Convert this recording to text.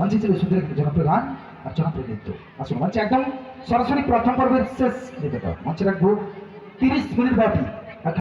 মঞ্চে ছিল সুন্দর একটি জনপ্রিয় গান আর জনপ্রিয় নৃত্য। আসুন, মঞ্চে একদম সরাসরি প্রথম পর্বের শেষ নৃত্যটা মঞ্চে রাখব তিরিশ মিনিট ব্যাপী